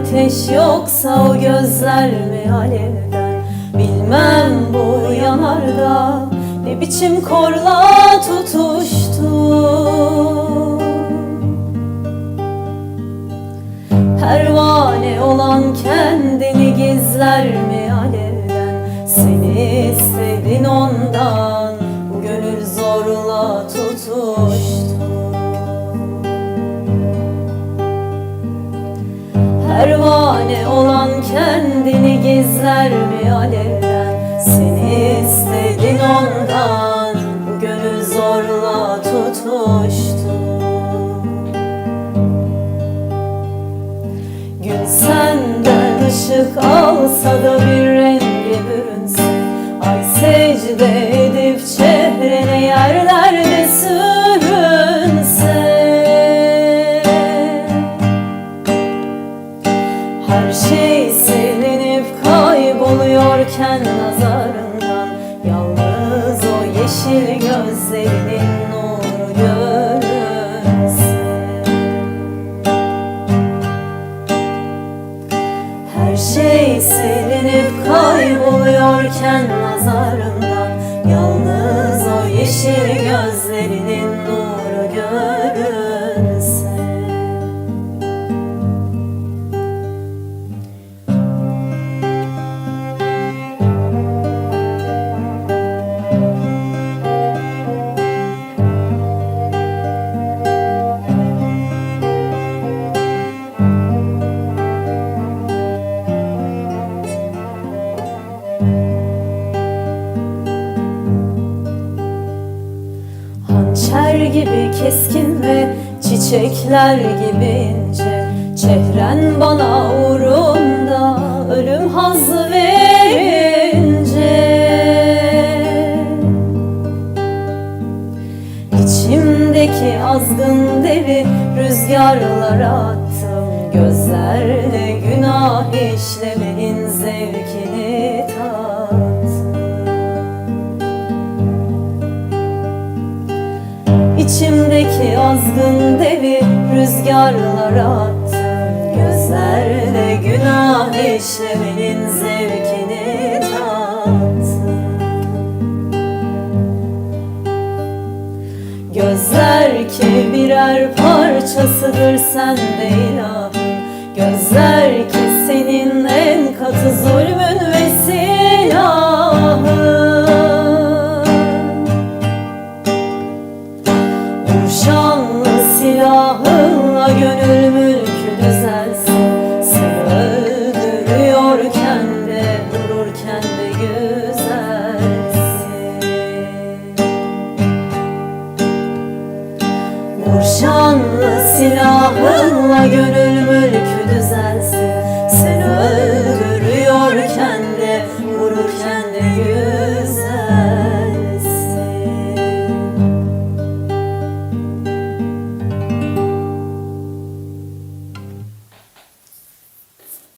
ateş yoksa o gözler mi alevden? Bilmem bu yanarda ne biçim korla tutuştu. Pervane olan kendini gizler mi alevden? Seni istedin ondan bu gönül zorla tutuştu Pervane olan kendini gizler mi alevden Seni istedin ondan bu gönül zorla tutuştu Gün senden ışık alsa da bir renge bürünse Ay secde edip çehrene kayboluyorken nazarından Yalnız o yeşil gözlerinin nuru görünse Her şey silinip kayboluyorken nazarından Yalnız o yeşil gözlerinin nuru gibi keskin ve çiçekler gibi ince Çehren bana uğrunda ölüm hazzı verince. İçimdeki azgın devi rüzgarlara attım. Gözlerle günah işlemenin zevkini İçimdeki azgın devi rüzgarlara attım Gözlerle günah işlemenin zevkini tattım Gözler ki birer parçasıdır sende ilahım Gözler Şanlı silahınla gönül mülkü